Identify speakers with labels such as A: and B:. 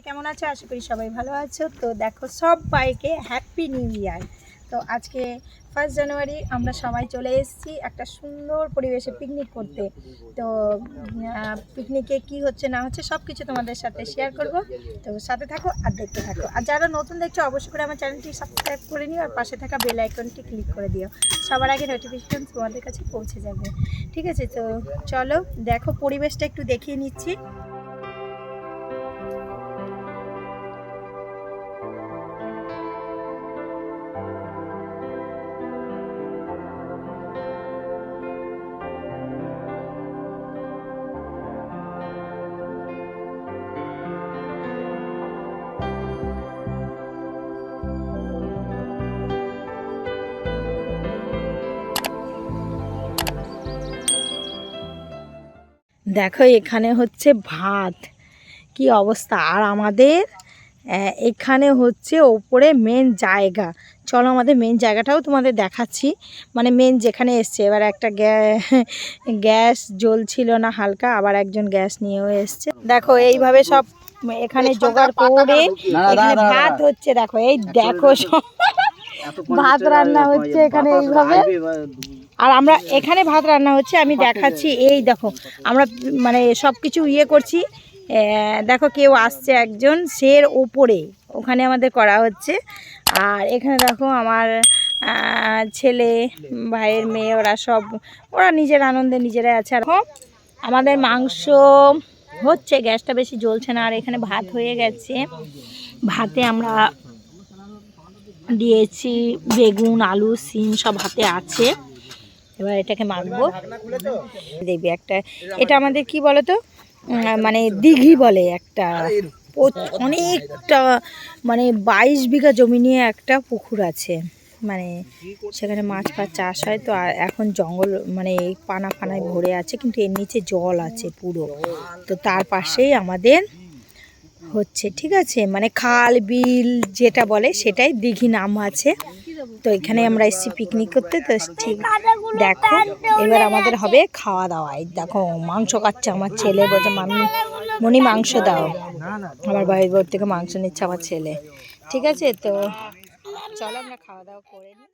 A: সবাই কেমন আছো? আশা করি সবাই ভালো আছো। তো দেখো সবাইকে হ্যাপি নিউ ইয়ার তো আজকে ফার্স্ট জানুয়ারি আমরা সবাই চলে এসেছি একটা সুন্দর পরিবেশে পিকনিক করতে। তো পিকনিকে কি হচ্ছে, না হচ্ছে সব কিছু তোমাদের সাথে শেয়ার করব। তো সাথে থাকো আর দেখতে থাকো। আর যারা নতুন দেখছ, অবশ্যই করে আমার চ্যানেলটি সাবস্ক্রাইব করে নিও আর পাশে থাকা বেল আইকনটি ক্লিক করে দিও। সবার আগে নোটিফিকেশন তোমাদের কাছে পৌঁছে যাবে। ঠিক আছে, তো চলো দেখো পরিবেশটা একটু দেখিয়ে নিচ্ছি। দেখো এখানে হচ্ছে ভাত। কি অবস্থা? আর আমাদের এখানে হচ্ছে ওপরে মেন জায়গা। চলো আমাদের মেন জায়গাটাও তোমাদের দেখাচ্ছি। মানে মেন যেখানে এসছে এবার একটা গ্যা- গ্যাস জ্বলছিল না হালকা আবার একজন গ্যাস নিয়েও এসছে। দেখো এইভাবে সব এখানে জোগাড় করে এখানে ভাত হচ্ছে দেখো এই দেখো সব ভাত রান্না হচ্ছে এখানে এইভাবে। আর আমরা এখানে ভাত রান্না হচ্ছে আমি দেখাচ্ছি এই দেখো আমরা মানে সব কিছু ইয়ে করছি। দেখো কেউ আসছে একজন সের ওপরে ওখানে আমাদের করা হচ্ছে। আর এখানে দেখো আমার ছেলে ভাইয়ের মেয়ে ওরা সব ওরা নিজের আনন্দে নিজেরাই আছে। আর আমাদের মাংস হচ্ছে গ্যাসটা বেশি জ্বলছে না আর এখানে ভাত হয়ে গেছে। ভাতে আমরা দিয়েছি বেগুন আলু সিম সব হাতে আছে। এবার এটাকে মাখবো। দেখবি একটা এটা আমাদের কি বলো তো মানে দিঘি বলে একটা। অনেকটা মানে বাইশ বিঘা জমি নিয়ে একটা পুকুর আছে। মানে সেখানে মাছ ফাছ চাষ হয় তো আর এখন জঙ্গল মানে এই পানা ফানায় ভরে আছে কিন্তু এর নিচে জল আছে পুরো। তো তার পাশেই আমাদের হচ্ছে ঠিক আছে? মানে খাল বিল যেটা বলে সেটাই দিঘি নাম আছে। তো এখানে আমরা এসেছি পিকনিক করতে তো ঠিক দেখো এবার আমাদের হবে খাওয়া দাওয়া। এই দেখো মাংস কাটছে আমার ছেলে বলছে মামি মনি মাংস দাও। আমার বাড়ির ঘর থেকে মাংস নিচ্ছে আমার ছেলে। ঠিক আছে তো চলো আমরা খাওয়া দাওয়া করে নিই।